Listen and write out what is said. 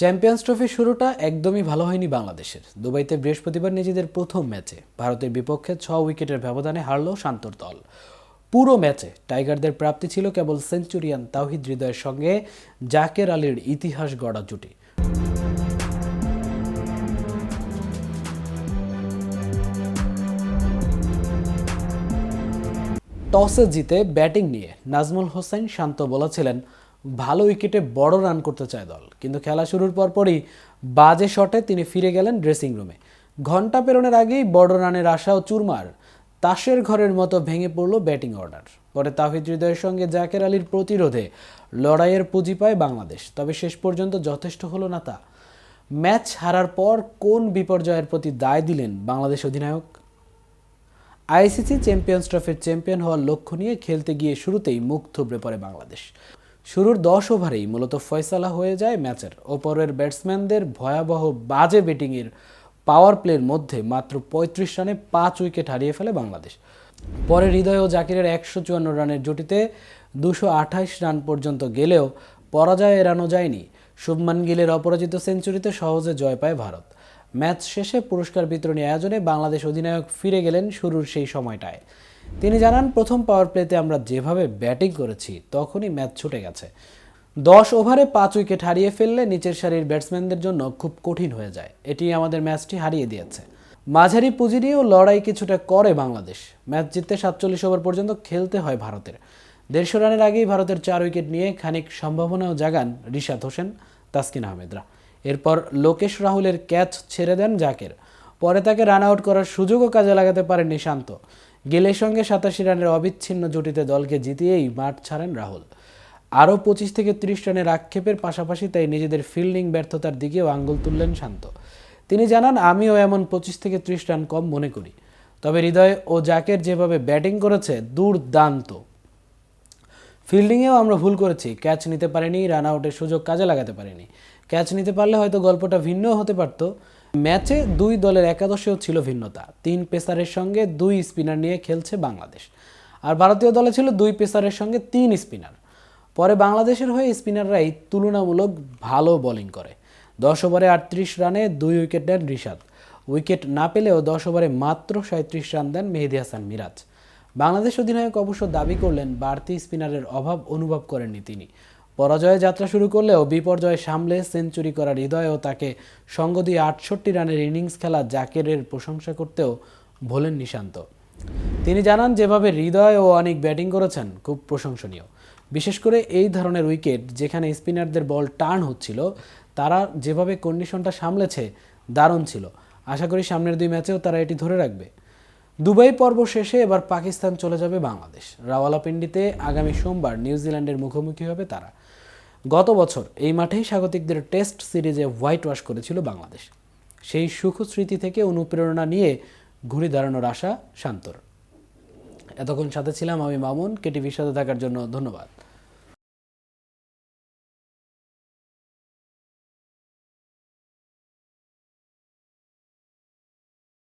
Champions ট্রফির শুরুটা একদমই ভালো হয়নি বাংলাদেশের। দুবাইতে বৃহস্পতিবার নিজেদের প্রথম ম্যাচে ভারতের বিপক্ষে ছ উইকেটের ব্যবধানে হারল শান্তর দল। পুরো ম্যাচে টাইগারদের প্রাপ্তি ছিল কেবল সেঞ্চুরিয়ান তাওহিদ হৃদয়ের সঙ্গে জাকের আলীর ইতিহাস গড়া জুটি। টসে জিতে ব্যাটিং নিয়ে নাজমুল হোসেন শান্ত বলেছিলেন ভালো উইকেটে বড় রান করতে চায় দল। কিন্তু খেলা শুরুর পরপরই বাজে শটে তিনি ফিরে গেলেন ড্রেসিং রুমে। ঘণ্টা পেরোনোর আগেই বড় রানের আশাও চুরমার তাসের ঘরের মতো ভেঙে পড়ল ব্যাটিং অর্ডার। পরে তাহিদ হৃদয়ের সঙ্গে জাকের আলীর প্রতিরোধে লড়াইয়ের পুঁজি পায় বাংলাদেশ। তবে শেষ পর্যন্ত যথেষ্ট হলো না তা। ম্যাচ হারার পর কোন বিপর্যয়ের প্রতি দায় দিলেন বাংলাদেশ অধিনায়ক? আইসিসি চ্যাম্পিয়ন্স ট্রফির চ্যাম্পিয়ন হওয়ার লক্ষ্য নিয়ে খেলতে গিয়ে শুরুতেই মুখ থুবড়ে পড়ে বাংলাদেশ। শুরুর দশ ওভারেই মূলত ফয়সালা হয়ে যায় ম্যাচের। ওপরের ব্যাটসম্যানদের ভয়াবহ বাজে ব্যাটিংয়ের পাওয়ার প্লের মধ্যে মাত্র পঁয়ত্রিশ রানে পাঁচ উইকেট হারিয়ে ফেলে বাংলাদেশ। পরে হৃদয় ও জাকিরের একশো চুয়ান্ন রানের জুটিতে দুশো আঠাইশ রান পর্যন্ত গেলেও পরাজয় এড়ানো যায়নি। শুভমান গিলের অপরাজিত সেঞ্চুরিতে সহজে জয় পায় ভারত। ম্যাচ শেষে পুরস্কার বিতরণী আয়োজনে বাংলাদেশ অধিনায়ক ফিরে গেলেন শুরুর সেই সময়টায়। তিনি জানান, প্রথম পাওয়ার প্লেতে আমরা যেভাবে ব্যাটিং করেছি, তখনই ম্যাচ ছুটে গেছে। দশ ওভারে পাঁচ উইকেট হারিয়ে ফেললে নিচের সারির ব্যাটসম্যানদের জন্য খুব কঠিন হয়ে যায়। এটি আমাদের ম্যাচটি হারিয়ে দিয়েছে। মাঝারি পুঁজি নিয়েও লড়াই কিছুটা করে বাংলাদেশ। ম্যাচ জিততে সাতচল্লিশ ওভার পর্যন্ত খেলতে হয় ভারতের। দেড়শো রানের আগেই ভারতের চার উইকেট নিয়ে খানিক সম্ভাবনাও জাগান রিশাদ হোসেন, তাসকিন আহমেদরা। এরপর লোকেশ রাহুলের ক্যাচ ছেড়ে দেন জাকের। পরে তাকে রান আউট করার সুযোগও কাজে লাগাতে পারেন নিশান্ত গেলের সঙ্গে সাতাশি রানের অবিচ্ছিন্ন জুটিতে দলকে জিতিয়েই মাঠ ছাড়েন রাহুল। আরও পঁচিশ থেকে ত্রিশ রানের আক্ষেপের পাশাপাশি তাই নিজেদের ফিল্ডিং ব্যর্থতার দিকেও আঙ্গুল তুললেন শান্ত। তিনি জানান, আমিও এমন পঁচিশ থেকে ত্রিশ রান কম মনে করি। তবে হৃদয় ও জাকের যেভাবে ব্যাটিং করেছে, দুর্দান্ত। ফিল্ডিংয়েও আমরা ভুল করেছি। ক্যাচ নিতে পারিনি, রান আউটের সুযোগ কাজে লাগাতে পারিনি। ক্যাচ নিতে পারলে হয়তো গল্পটা ভিন্ন হতে পারত। ম্যাচে দুই দলের একাদশেও ছিল ভিন্নতা। তিন পেসারের সঙ্গে দুই স্পিনার নিয়ে খেলছে বাংলাদেশ। আর ভারতীয় দলে ছিল দুই পেসারের সঙ্গে তিন স্পিনার। পরে বাংলাদেশের হয়ে স্পিনাররাই তুলনামূলক ভালো বোলিং করে। দশ ওভারে আটত্রিশ রানে দুই উইকেট নেন রিশাদ। উইকেট না পেলেও দশ ওভারে মাত্র সাঁত্রিশ রান দেন মেহেদি হাসান মিরাজ। বাংলাদেশ অধিনায়ক অবশ্য দাবি করলেন, বাড়তি স্পিনারের অভাব অনুভব করেননি তিনি। পরাজয়ে যাত্রা শুরু করলেও বিপর্যয় সামলে সেঞ্চুরি করার হৃদয়েও তাকে সঙ্গ দিয়ে আটষট্টি রানের ইনিংস খেলা জাকেরের প্রশংসা করতেও ভোলেন নিশান্ত। তিনি জানান, যেভাবে হৃদয় ও অনেক ব্যাটিং করেছেন, খুব প্রশংসনীয়। বিশেষ করে এই ধরনের উইকেট যেখানে স্পিনারদের বল টার্ন হচ্ছিল, তারা যেভাবে কন্ডিশনটা সামলেছে, দারুণ ছিল। আশা করি সামনের দুই ম্যাচেও তারা এটি ধরে রাখবে। দুবাই পর্ব শেষে এবার পাকিস্তান চলে যাবে বাংলাদেশ। রাওয়ালাপিন্ডিতে আগামী সোমবার নিউজিল্যান্ডের মুখোমুখি হবে তারা। গত বছর এই মাঠেই স্বাগতিকদের টেস্ট সিরিজে হোয়াইট ওয়াশ করেছিল বাংলাদেশ। সেই সুখ স্মৃতি থেকে অনুপ্রেরণা নিয়ে ঘুরে দাঁড়ানোর আশা শান্তর। এতক্ষণ সাথে ছিলাম আমি মামুন, কেটিভির সাথে থাকার জন্য ধন্যবাদ।